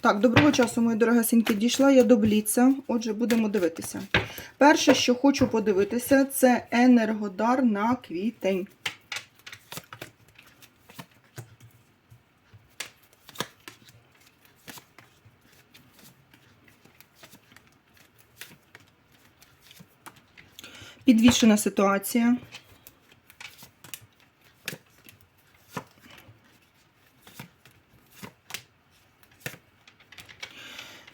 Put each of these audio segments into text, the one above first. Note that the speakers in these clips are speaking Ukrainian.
Так, доброго часу, мої дорогесенькі, дійшла я до бліца. Отже, будемо дивитися. Перше, що хочу подивитися, це енергодар на квітень. Підвішена ситуація.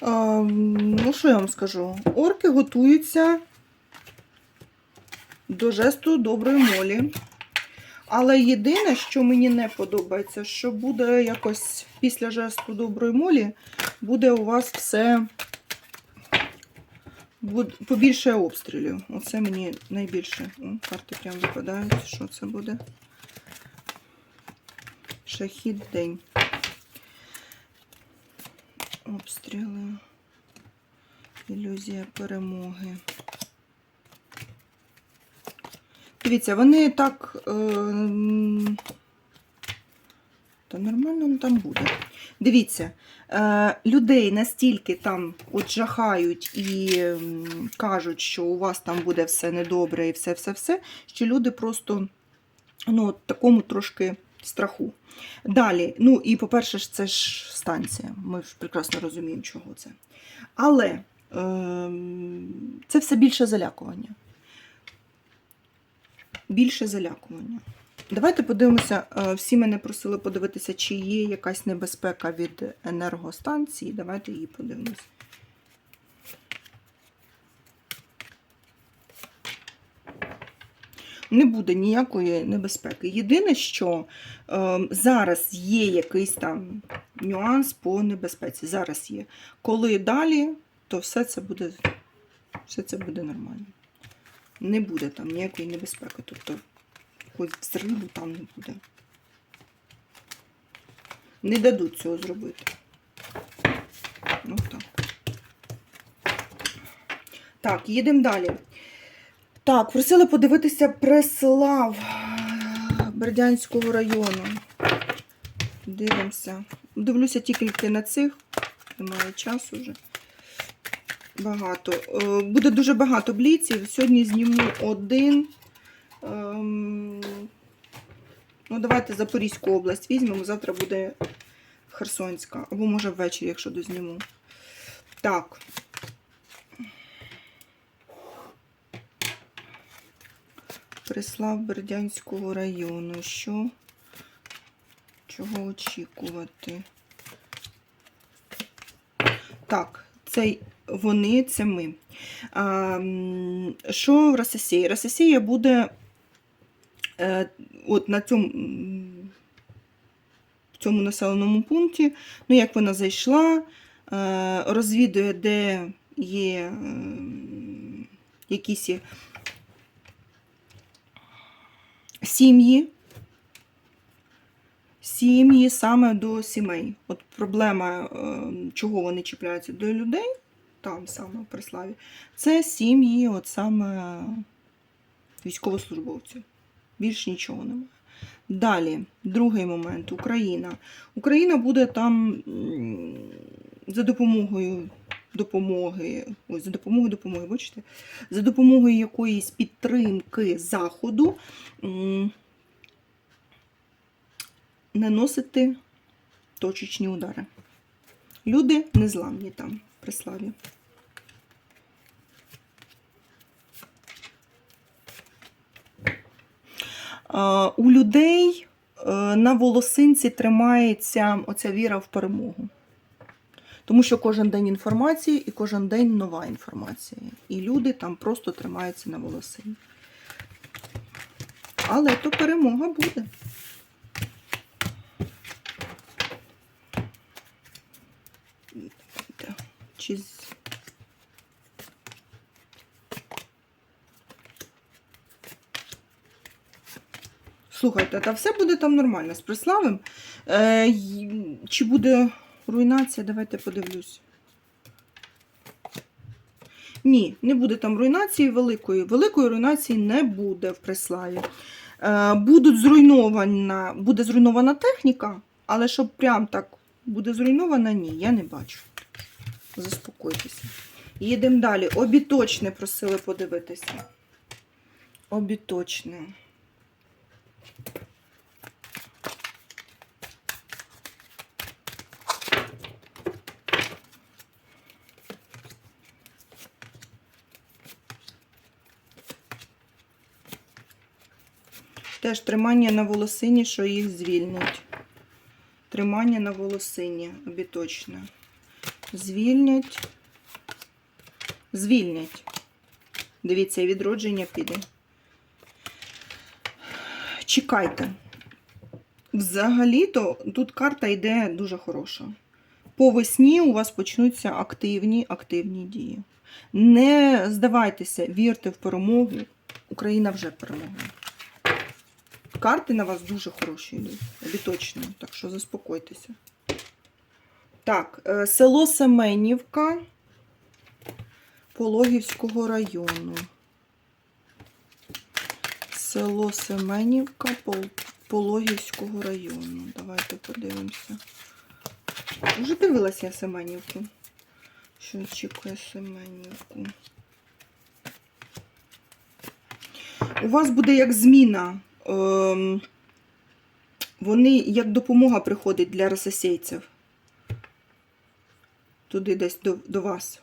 Ну, що я вам скажу? Орки готуються до жесту доброї молі. Але єдине, що мені не подобається, що буде якось після жесту доброї молі, буде у вас все побільше обстрілів. Оце мені найбільше. О, карти прям випадають. Що це буде? Шахід день. Обстріли. Ілюзія перемоги. Дивіться, вони так. Е, та нормально там буде. Дивіться, е, людей настільки там от жахають і кажуть, що у вас там буде все недобре і все-все-все, що люди просто ну, от такому трошки страху. Далі, ну і по-перше, ж це ж станція. Ми ж прекрасно розуміємо, чого це. Але ем, це все більше залякування. Більше залякування. Давайте подивимося. е, Всі мене просили подивитися, чи є якась небезпека від енергостанції. Давайте її подивимося. Не буде ніякої небезпеки. Єдине, що е, зараз є якийсь там нюанс по небезпеці. Зараз є. Коли далі, то все це буде, все це буде нормально. Не буде там ніякої небезпеки. Тобто, хоч взриву там не буде. Не дадуть цього зробити. Ну так. Так, їдемо далі. Так, просили подивитися прес-лав Бердянського району. Дивимося. Дивлюся тільки на цих. Немає часу вже. Багато. Е, Буде дуже багато бліців. Сьогодні зніму один. Ем, Ну, давайте Запорізьку область візьмемо. Завтра буде Херсонська. Або може ввечері, якщо дозніму. Так. Прислав Бердянського району. Що? Чого очікувати? Так, це вони, це ми. А, що в Рососії? Рососія буде е, от на цьому, в цьому населеному пункті. Ну, як вона зайшла, е, розвідує, де є е, якісь сім'ї. Сім'ї саме до сімей. От проблема, е, чого вони чіпляються до людей, там саме в Преславі, це сім'ї, от саме військовослужбовців. Більш нічого немає. Далі, другий момент Україна. Україна буде там за допомогою допомоги, ось за допомогою допомоги, бачите, за допомогою якоїсь підтримки Заходу наносити точечні удари. Люди незламні там при славі. У людей е, на волосинці тримається оця віра в перемогу. Тому що кожен день інформації і кожен день нова інформація. І люди там просто тримаються на волосині. Але то перемога буде. Слухайте, та все буде там нормально з Преславем. Е, чи буде руйнація? Давайте подивлюсь. Ні, не буде там руйнації великої. Великої руйнації не буде в Преславі. Е, будуть зруйнована, буде зруйнована техніка, але щоб прям так буде зруйнована? Ні, я не бачу. Заспокойтеся. Їдемо далі. Обіточне просили подивитися. Обіточне. Теж тримання на волосині, що їх звільнять. Тримання на волосині обіточне. Звільнять. Звільнять. Дивіться, і відродження піде. Чекайте. Взагалі-то тут карта йде дуже хороша. По весні у вас почнуться активні, активні дії. Не здавайтеся, вірте в перемогу. Україна вже перемогла. Карти на вас дуже хороші йдуть, обіточні, так що заспокойтеся. Так, е, село Семенівка Пологівського району. Село Семенівка Пологівського району. Давайте подивимося. Вже дивилася я Семенівку. Що очікує Семенівку? У вас буде як зміна. Ем, вони як допомога приходить для рососейців. Туди десь до, до вас.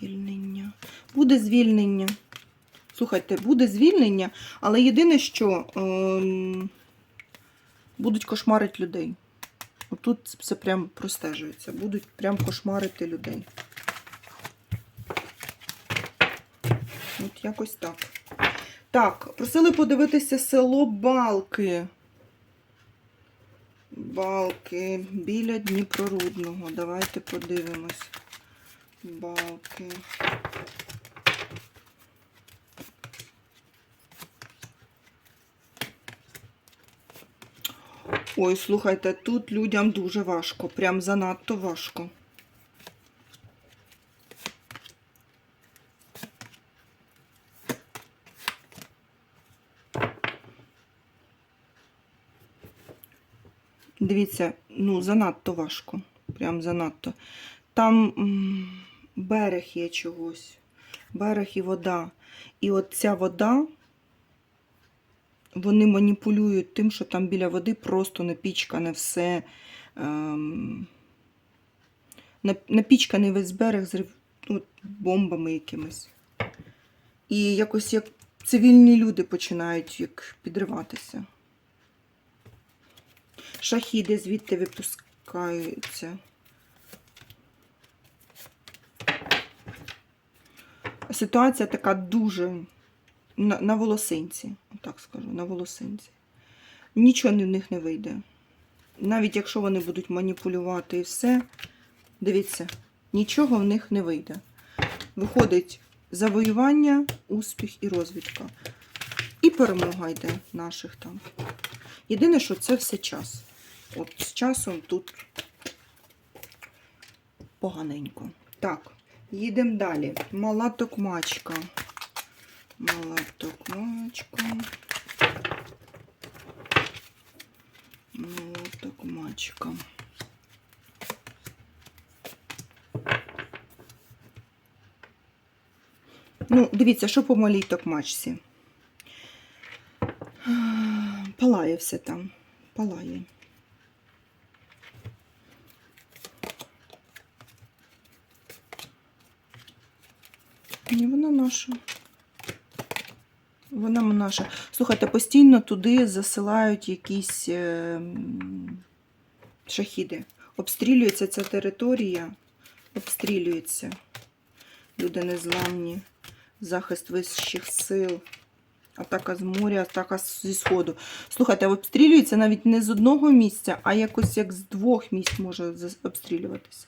Звільнення. Буде звільнення. Слухайте, буде звільнення, але єдине, що ем, будуть кошмарити людей. Отут це прям простежується. Будуть прям кошмарити людей. От якось так. Так, просили подивитися село Балки. Балки біля Дніпрорудного. Давайте подивимось. Балки. Ой, слухайте, тут людям дуже важко, прям занадто важко. Дивіться, ну, занадто важко. Прям занадто. Там берег є чогось. Берег і вода. І от ця вода, вони маніпулюють тим, що там біля води просто напічкане все. Ем, напічканий весь берег з ну, бомбами якимись. І якось як цивільні люди починають як підриватися. Шахіди звідти випускаються. Ситуація така дуже на, на волосинці, так скажу, на волосинці. Нічого в них не вийде. Навіть якщо вони будуть маніпулювати і все, дивіться, нічого в них не вийде. Виходить завоювання, успіх і розвідка. І перемога йде наших там. Єдине, що це все час. От з часом тут поганенько. Так, їдемо далі. Мала токмачка. Мала токмачка. Мала токмачка. Ну, дивіться, що по малій токмачці. Палає все там. Палає. Ні, вона наша. Вона наша. Слухайте, постійно туди засилають якісь е, шахіди. Обстрілюється ця територія, обстрілюється. Люди незламні, захист вищих сил, атака з моря, атака зі сходу. Слухайте, обстрілюється навіть не з одного місця, а якось як з двох місць може обстрілюватися.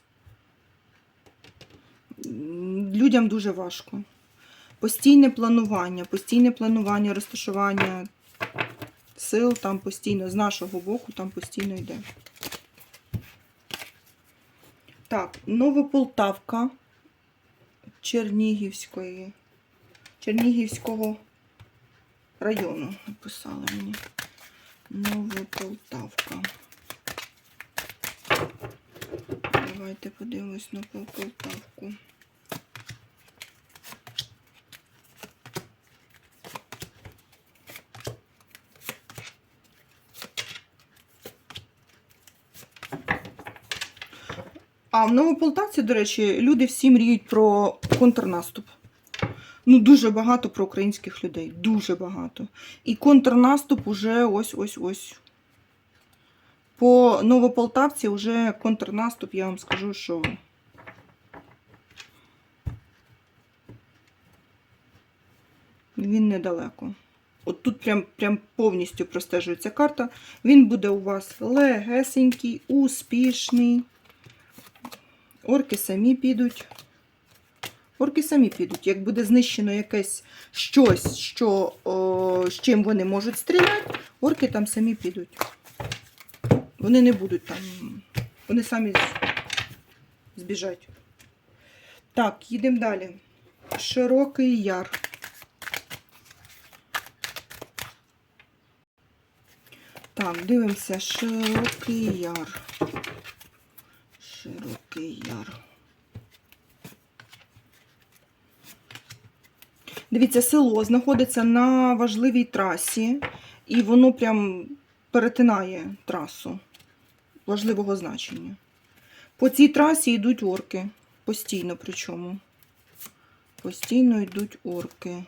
Людям дуже важко. Постійне планування, постійне планування, розташування сил там постійно, з нашого боку, там постійно йде. Так, Новополтавка Чернігівської. Чернігівського району написали мені. Новополтавка. Давайте подивимось на Полтавку. А в Новополтавці, до речі, люди всі мріють про контрнаступ. Ну, дуже багато про українських людей. Дуже багато. І контрнаступ уже ось-ось-ось. По Новополтавці вже контрнаступ, я вам скажу, що. Він недалеко. От тут прям, прям повністю простежується карта. Він буде у вас легесенький, успішний. Орки самі підуть. Орки самі підуть. Як буде знищено якесь щось, що, о, з чим вони можуть стріляти, орки там самі підуть. Вони не будуть там. Вони самі збіжать. Так, їдемо далі. Широкий яр. Так, дивимося. Широкий яр. Широкий яр. Дивіться, село знаходиться на важливій трасі, і воно прям перетинає трасу важливого значення. По цій трасі йдуть орки. Постійно причому. Постійно йдуть орки.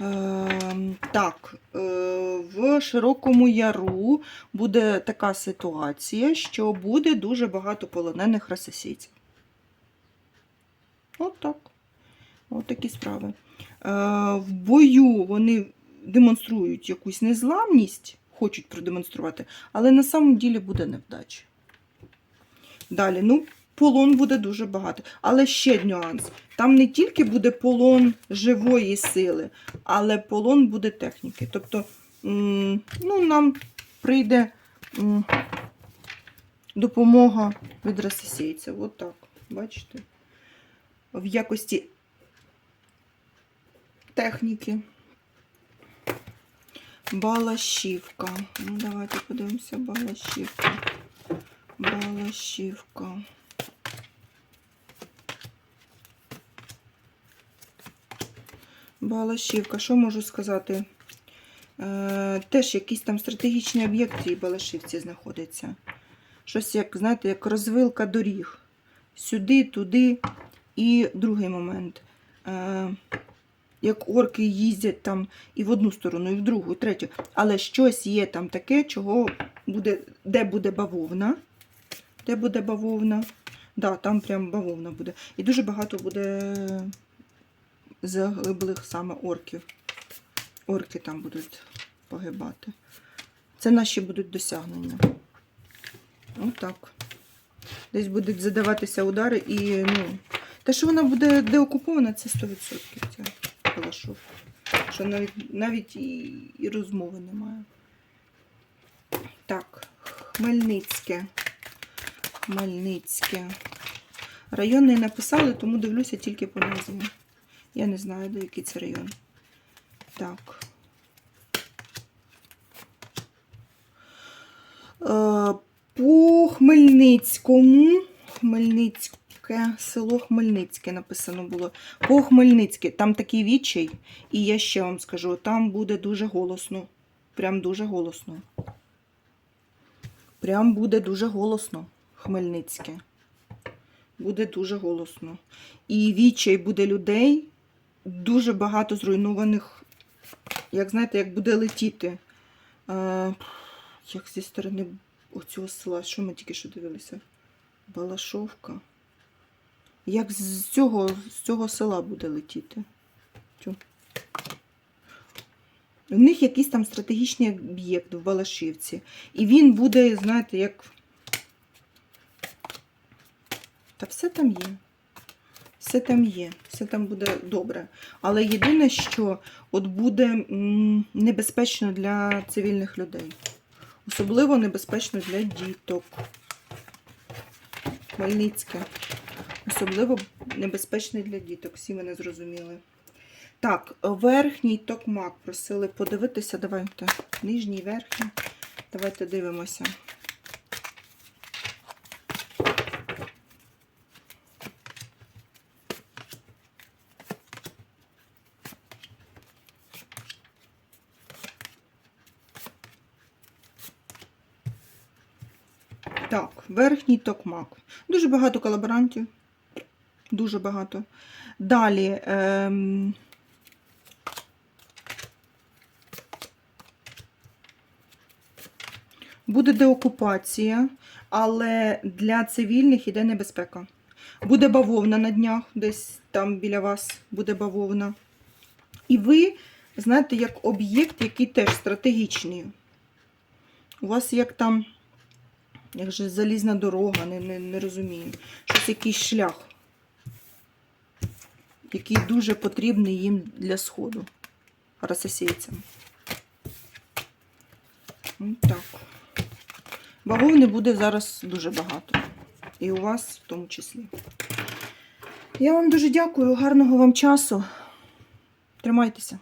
Е, так, е, в Широкому Яру буде така ситуація, що буде дуже багато полонених російців. От так. От такі справи. Е, в бою вони демонструють якусь незламність, хочуть продемонструвати, але на самом ділі буде невдача. Далі, ну, полон буде дуже багато. Але ще нюанс. Там не тільки буде полон живої сили, але полон буде техніки. Тобто, ну, нам прийде допомога від російців. От так, бачите? В якості техніки. Балашівка. Ну, давайте подивимося, Балашівка. Балашівка. Балашівка, що можу сказати? Е, теж якийсь там стратегічний об'єкт в цій Балашівці знаходиться. Щось, як, знаєте, як розвилка доріг. Сюди, туди. І другий момент. Е, як орки їздять там і в одну сторону, і в другу, і третю. Але щось є там таке, чого буде, де буде бавовна. Де буде бавовна? Да, там прям бавовна буде. І дуже багато буде заглиблих саме орків. Орки там будуть погибати. Це наші будуть досягнення. Отак. Десь будуть задаватися удари і, ну, те, що вона буде деокупована, це 100%. Ця Калашов. Що навіть, навіть і, і розмови немає. Так, Хмельницьке. Хмельницьке. Район не написали, тому дивлюся тільки по назві. Я не знаю, де який це район. Так. Е, По Хмельницькому. Хмельницьке, село Хмельницьке написано було. По Хмельницьке, там такий відчай, і я ще вам скажу, там буде дуже голосно. Прям дуже голосно. Прям буде дуже голосно. Хмельницьке. Буде дуже голосно. І відчай буде людей, дуже багато зруйнованих, як знаєте, як буде летіти. Е, як зі сторони оцього села, що ми тільки що дивилися? Балашовка. Як з цього, з цього села буде летіти? Тю. У них якийсь там стратегічний об'єкт в Балашівці. І він буде, знаєте, як. Та все там є. Все там є, все там буде добре. Але єдине, що от буде небезпечно для цивільних людей. Особливо небезпечно для діток. Хмельницьке. Особливо небезпечний для діток, всі мене зрозуміли. Так, верхній токмак просили подивитися. Давайте. Нижній, верхній. Давайте дивимося. Так, верхній токмак. Дуже багато колаборантів. Дуже багато. Далі. Ем... Буде деокупація, але для цивільних іде небезпека. Буде бавовна на днях, десь там біля вас буде бавовна. І ви, знаєте, як об'єкт, який теж стратегічний. У вас як там, як же залізна дорога, не, не, не розумію. Щось якийсь шлях, який дуже потрібний їм для сходу, рососійцям. Ну, так. Бавовни буде зараз дуже багато. І у вас в тому числі. Я вам дуже дякую, гарного вам часу. Тримайтеся.